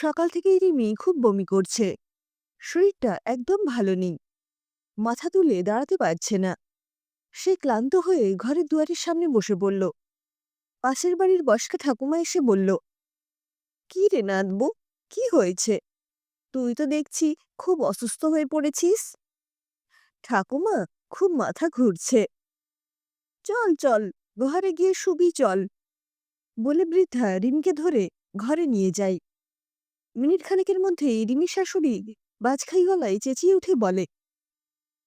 সকাল থেকেই রিমি খুব বমি করছে। শরীরটা একদম ভালো নেই। মাথা তুলে দাঁড়াতে পারছে না। সে ক্লান্ত হয়ে ঘরের দুয়ারের সামনে বসে পড়ল। পাশের বাড়ির বয়স্ক ঠাকুমা এসে বলল, কি রে নাদবু কি হয়েছে? তুই তো দেখছি খুব অসুস্থ হয়ে পড়েছিস। ঠাকুমা, খুব মাথা ঘুরছে। চল চল ঘরে গিয়ে শুবি, চল। বলে বৃদ্ধা রিমিকে ধরে ঘরে নিয়ে যায়। মিনিট খানেকের মধ্যেই রিমি শাশুড়ি বাজখাই গলায় চেঁচিয়ে উঠে বলে,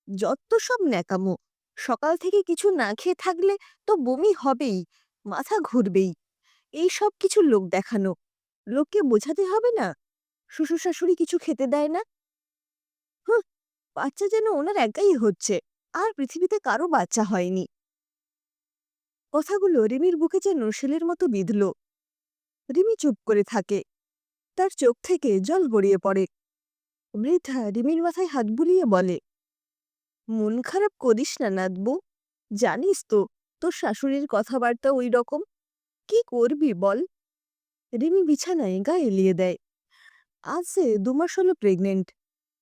যত সব ন্যাকামো, সকাল থেকে কিছু না খেয়ে থাকলে তো বমি হবেই, মাথা ঘুরবেই। এই সব কিছু লোক দেখানো। লোককে বোঝাতে হবে না, শ্বশুর শাশুড়ি কিছু খেতে দেয় না। হুঁ, বাচ্চা যেন ওনার একাই হচ্ছে, আর পৃথিবীতে কারও বাচ্চা হয়নি। কথাগুলো রিমির বুকে যেন শিলের মতো বিঁধল। রিমি চুপ করে থাকে। তার চোখ থেকে জল গড়িয়ে পড়ে। বৃদ্ধা রিমির মাথায় হাত বুলিয়ে বলে, মন খারাপ করিস না নাদবু জানিস তো তোর শাশুড়ির কথাবার্তা ওই রকম। কি করবি বল? রিমি বিছানায় গা এলিয়ে দেয়, আজ সে দুমাস হলো প্রেগনেন্ট,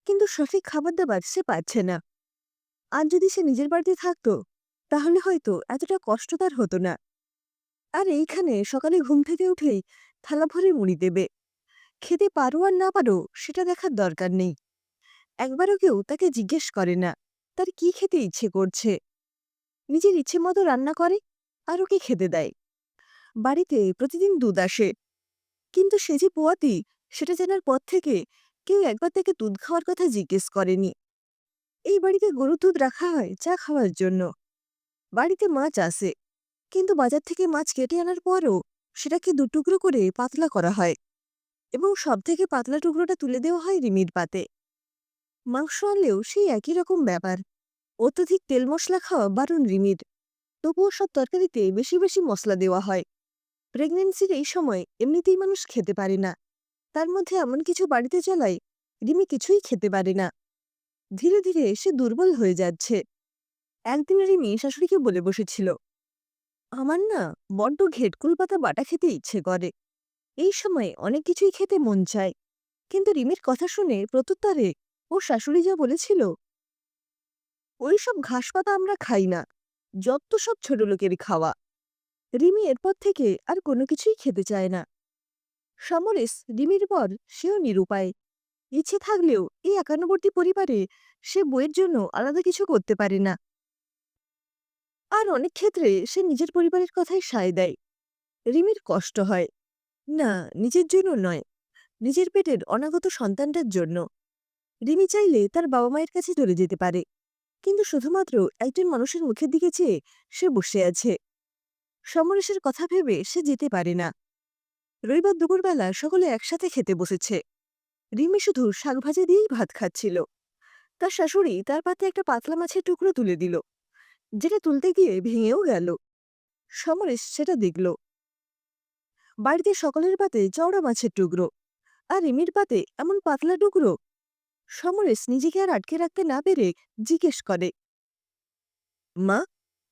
কিন্তু সঠিক খাবার দাবার সে পাচ্ছে না। আর যদি সে নিজের বাড়িতে থাকতো, তাহলে হয়তো এতটা কষ্ট তার হতো না। আর এইখানে সকালে ঘুম থেকে উঠেই থালা ভরে মুড়ি দেবে। খেতে পারো আর না পারো, সেটা দেখার দরকার নেই। একবারও কেউ তাকে জিজ্ঞেস করে না, তার কি খেতে ইচ্ছে করছে? নিজের ইচ্ছে মতো রান্না করে আর ওকে খেতে দেয়। বাড়িতে প্রতিদিন দুধ আসে। কিন্তু সে যে পোয়াতি, সেটা জানার পর থেকে কেউ একবার তাকে দুধ খাওয়ার কথা জিজ্ঞেস করেনি। এই বাড়িতে গরুর দুধ রাখা হয় চা খাওয়ার জন্য। বাড়িতে মাছ আসে, কিন্তু বাজার থেকে মাছ কেটে আনার পরও সেটাকে দুটুকরো করে পাতলা করা হয়। এবং সব থেকে পাতলা টুকরোটা তুলে দেওয়া হয় রিমির পাতে। মাংস আনলেও সেই একই রকম ব্যাপার। অত্যধিক তেল মশলা খাওয়া বারণ রিমির। তবুও সব তরকারিতে বেশি বেশি মশলা দেওয়া হয়। প্রেগনেন্সির এই সময় এমনিতেই মানুষ খেতে পারে না। তার মধ্যে এমন কিছু বাড়িতে চলায়, রিমি কিছুই খেতে পারে না। ধীরে ধীরে সে দুর্বল হয়ে যাচ্ছে। একদিন রিমি শাশুড়িকে বলে বসেছিল, আমার না বড্ড ঘেটকুল পাতা বাটা খেতে ইচ্ছে করে। এই সময়ে অনেক কিছুই খেতে মন চায়। কিন্তু রিমির কথা শুনে প্রত্যুত্তরে ও শাশুড়ি যা বলেছিল, ওই সব ঘাস পাতা আমরা খাই না, যত সব ছোট লোকের খাওয়া। রিমি এরপর থেকে আর কোনো কিছুই খেতে চায় না। সমরেশ রিমির পর সেও নিরুপায়। ইচ্ছে থাকলেও এই একান্নবর্তী পরিবারে সে বইয়ের জন্য আলাদা কিছু করতে পারে না। আর অনেক ক্ষেত্রে সে নিজের পরিবারের কথাই সায় দেয়। রিমির কষ্ট হয়। না, নিজের জন্য নয়। নিজের পেটের অনাগত সন্তানটার জন্য। রিমি চাইলে তার বাবা মায়ের কাছে চলে যেতে পারে। কিন্তু শুধুমাত্র একজন মানুষের মুখের দিকে চেয়ে সে বসে আছে। সমরেশের কথা ভেবে সে যেতে পারে না। রবিবার দুপুরবেলা সকলে একসাথে খেতে বসেছে। রিমি শুধু শাকভাজি দিয়েই ভাত খাচ্ছিল। তার শাশুড়ি তার পাতে একটা পাতলা মাছের টুকরো তুলে দিল, যেটা তুলতে গিয়ে ভেঙেও গেল। সমরেশ সেটা দেখল। বাড়িতে সকলের পাতে চওড়া মাছের টুকরো আর রিমির পাতে এমন পাতলা টুকরো। সমরেশ নিজেকে আর আটকে রাখতে না পেরে জিজ্ঞেস করে, মা,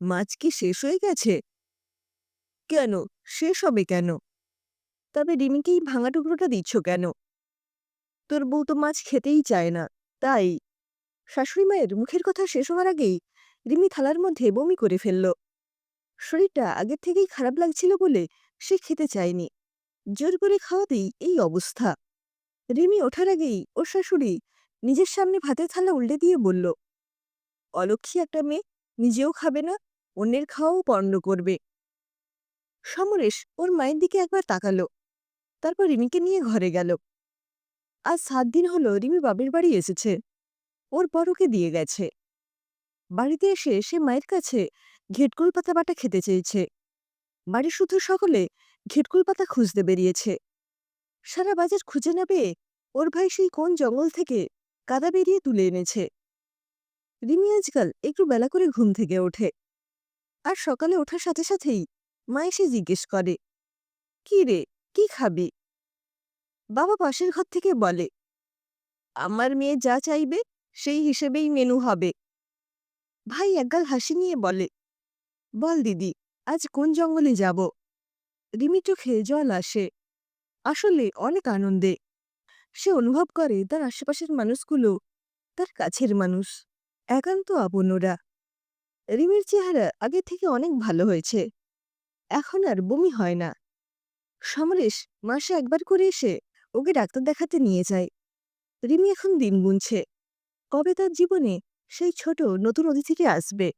মাছ কি শেষ হয়ে গেছে? কেন? শেষ হবে কেন? তবে রিমিকেই ভাঙা টুকরোটা দিচ্ছ কেন? তোর বউ তো মাছ খেতেই চায় না, তাই। শাশুড়ি মায়ের মুখের কথা শেষ হওয়ার আগেই রিমি থালার মধ্যে বমি করে ফেলল। শরীরটা আগের থেকেই খারাপ লাগছিল বলে সে খেতে চায়নি। জোর করে খাওয়াতেই এই অবস্থা। রিমি ওঠার আগেই ওর শাশুড়ি নিজের সামনে ভাতের থালা উল্টে দিয়ে বলল, অলক্ষী একটা মেয়ে, নিজেও খাবে না, অন্যের খাওয়াও পণ্ড করবে। সমরেশ ওর মায়ের দিকে একবার তাকালো, তারপর রিমিকে নিয়ে ঘরে গেল। আজ সাত দিন হলো রিমি বাবের বাড়ি এসেছে, ওর বড়কে দিয়ে গেছে। বাড়িতে এসে সে মায়ের কাছে ঘেটকুল পাতা বাটা খেতে চেয়েছে। বাড়ির শুধু সকলে ঘেটকুল পাতা খুঁজতে বেরিয়েছে। সারা বাজার খুঁজে না পেয়ে ওর ভাই সেই কোন জঙ্গল থেকে কাদা বেরিয়ে তুলে এনেছে। রিমি আজকাল একটু বেলা করে ঘুম থেকে ওঠে। আর সকালে ওঠার সাথে সাথেই মা এসে জিজ্ঞেস করে, কি রে, কি খাবি? বাবা পাশের ঘর থেকে বলে, আমার মেয়ে যা চাইবে সেই হিসেবেই মেনু হবে। ভাই একগাল হাসি নিয়ে বলে, বল দিদি আজ কোন জঙ্গলে যাব? রিমি চোখে জল আসে। আসলে অনেক আনন্দে। সে অনুভব করে তার আশেপাশের মানুষগুলো, তার কাছের মানুষ, একান্ত আপনরা রিমির চেহারা আগে থেকে অনেক ভালো হয়েছে। এখন আর বমি হয় না। সমরেশ মাসে একবার করে এসে ওকে ডাক্তার দেখাতে নিয়ে যায়। রিমি এখন দিন গুনছে। কবে তার জীবনে সেই ছোট নতুন অতিথিটি আসবে?